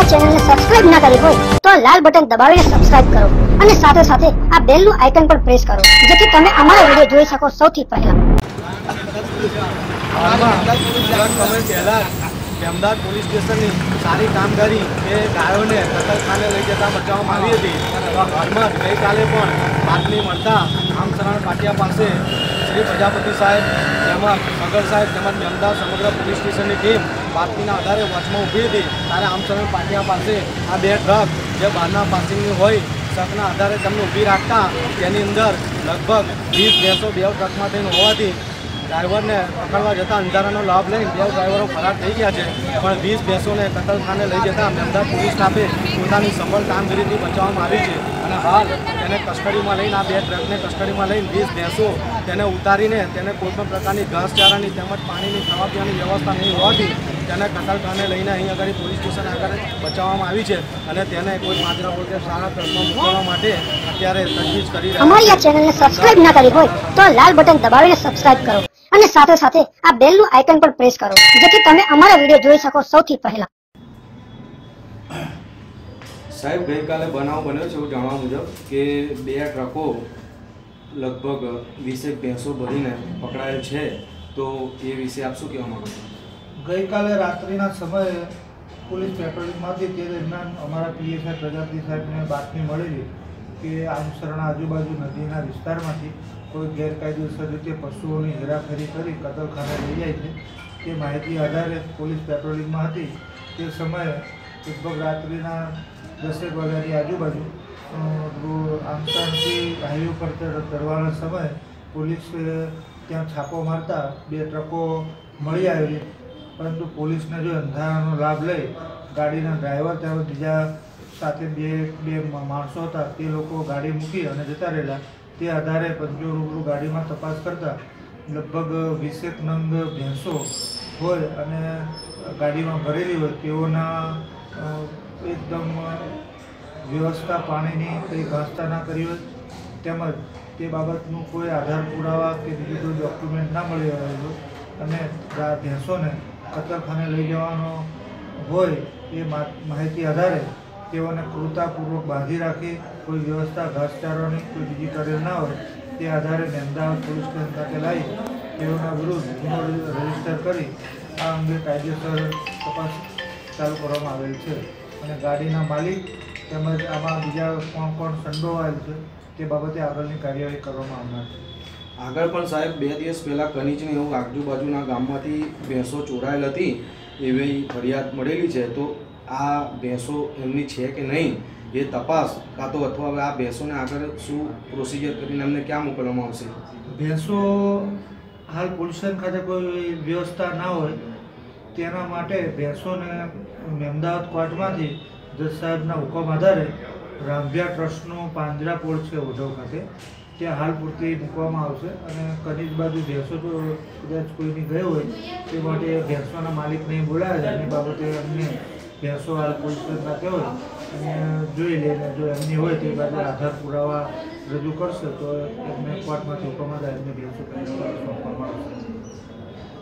આ ચેનલને સબસ્ક્રાઇબ ના કરી હોય તો લાલ બટન દબાવીને સબસ્ક્રાઇબ કરો અને સાથે સાથે આ બેલનું આઇકન પણ પ્રેસ કરો, જેથી તમે અમારા વીડિયો જોઈ શકો સૌથી પહેલા. અમદાવાદ પોલીસ સ્ટેશનની સારી કામગીરી એ ગાયોને કતલખાને લઈ જતા બચાવવામાં આવી હતી. ઘરમાં ગઈકાલે પણ બાતમી મળતા આમસરણ પાટિયા પાસે શ્રી પ્રજાપતિ સાહેબ તેમજ સગર સાહેબ તેમજ અમદાવાદ સમગ્ર પોલીસ સ્ટેશનની ટીમ પાર્કિંગના આધારે વચમાં ઊભી હતી. ત્યારે આમસરણ પાટિયા પાસે આ બે ટ્રક જે બહારના પાસિંગની હોય શકના આધારે તેમને ઊભી રાખતા તેની અંદર લગભગ વીસ ભેંસો બે ટ્રકમાં થઈને હોવાથી ડ્રાઈવરને પકડવા જતા અંધારાનો લાભ લઈને બે ડ્રાઈવરો ફરાર થઈ ગયા છે. પણ વીસ ભેંસોને કતલખાને લઈ જતા અમદાવાદ પોલીસ સ્ટાફે પોતાની સફળ કામગીરીથી બચાવવામાં આવી છે. અને હાલ તેને કસ્ટડીમાં લઈને આ બે ટ્રકને કસ્ટડીમાં લઈને વીસ ભેંસો તેને ઉતારીને તેને કોઈપણ પ્રકારની ઘાસચારાની તેમજ પાણીની ખાવા પીવાની વ્યવસ્થા નહીં હોવાથી તેને કતલખાને લઈને અહીં આગળ પોલીસ સ્ટેશન આગળ બચાવવામાં આવી છે અને તેને કોઈ માત્ર પોતે સારા ટ્રકમાં મૂકવા માટે અત્યારે તજવીજ કરી રહ્યા અમારી આ ચેનલને સબસ્ક્રાઇબ ના કરી હોય તો લાલ બટન દબાવીને સબસ્ક્રાઇબ કરો અને સાથે સાથે આ બેલનું આઇકન પણ પ્રેસ કરો જેથી તમે અમારા વીડિયો જોઈ શકો સૌથી પહેલા. સાહેબ ગઈકાલે બનાવ બન્યો છે એવું જાણવા મુજબ કે બે ટ્રકો લગભગ વીસેક ભેંસો ભરીને પકડાયેલ છે. તો એ વિશે આપ શું કહેવા માંગો છો? ગઈકાલે રાત્રિના સમયે પોલીસ પેટ્રોલિંગમાંથી તે દરમિયાન અમારા પીએસઆઈ પ્રજાપતિ સાહેબને બાતમી મળેલી કે આમસરણા આજુબાજુ નદીના વિસ્તારમાંથી કોઈ ગેરકાયદેસર રીતે પશુઓની હેરાફેરી કરી કતલખાને લઈ જાય છે. તે માહિતી આધારે પોલીસ પેટ્રોલિંગમાં હતી. તે સમયે લગભગ રાત્રિના દસેક વાગ્યાની આજુબાજુ આમસરણથી હાઈવે પર તરવાના સમયે પોલીસે ત્યાં છાપો મારતા બે ટ્રકો મળી આવેલી. પરંતુ પોલીસને જો અંધારાનો લાભ લઈ ગાડીના ડ્રાઈવર તેમજ બીજા સાથે બે બે માણસો હતા, તે લોકો ગાડી મૂકી અને જતા રહેલા. તે આધારે પંજો રૂબરૂ ગાડીમાં તપાસ કરતા લગભગ વીસેક નંગ ભેંસો હોય અને ગાડીમાં ભરેલી હોય તેઓના એકદમ વ્યવસ્થા પાણીની કંઈ ઘાસતા ના કરી હોય, તેમજ તે બાબતનું કોઈ આધાર પુરાવા કે બીજું કોઈ ડોક્યુમેન્ટ ના મળી આવેલું અને ભેંસોને કતરખાને લઈ જવાનો હોય, એ માહિતી આધારે તેઓને ક્રૂરતાપૂર્વક બાંધી રાખી, કોઈ વ્યવસ્થા ઘાસચારોની, કોઈ બીજી કરેલ ના હોય, તે આધારે અમદાવાદ પોલીસ સ્ટેશન ખાતે લાવી તેઓના વિરુદ્ધ રજિસ્ટર કરી, આ અંગે કાયદેસર તપાસ ચાલુ કરવામાં આવેલ છે. અને ગાડીના માલિક તેમજ આમાં બીજા કોણ કોણ સંડોવાયેલ છે તે બાબતે આગળની કાર્યવાહી કરવામાં આવનાર છે. આગળ પણ સાહેબ બે દિવસ પહેલાં કનીજની એવું આજુબાજુના ગામમાંથી ભેંસો ચોરાયેલ હતી એવી ફરિયાદ મળેલી છે. તો આ ભેંસો એમની છે કે નહીં એ તપાસ કાં તો અથવા આ ભેંસોને આગળ શું પ્રોસિજર કરીને એમને ક્યાં મોકલવામાં આવશે? ભેંસો હાલ પોલ્યુશન ખાતે કોઈ વ્યવસ્થા ના હોય તેના માટે ભેંસોને અમદાવાદ કોર્ટમાંથી જજ સાહેબના હુકમ આધારે રામભિયા ટ્રસ્ટનું પાંજરાપોળ છે ઓઢવ ખાતે. ત્યાં હાલ પૂરતી મૂકવામાં આવશે અને કનીજ બાજુ ભેંસો તો કદાચ કોઈની ગઈ હોય, તે માટે ભેંસોના માલિકને બોલાવે. એની બાબતે અમને ભેંસો હાલ પોલીસ સ્ટેશન ખાતે અને જોઈ લઈને જો એમની હોય તે બાજુ આધાર પુરાવા રજૂ કરશે તો એમને કોર્ટમાંથી હુકમ આધારે એમને ભેંસો સોંપવામાં આવશે.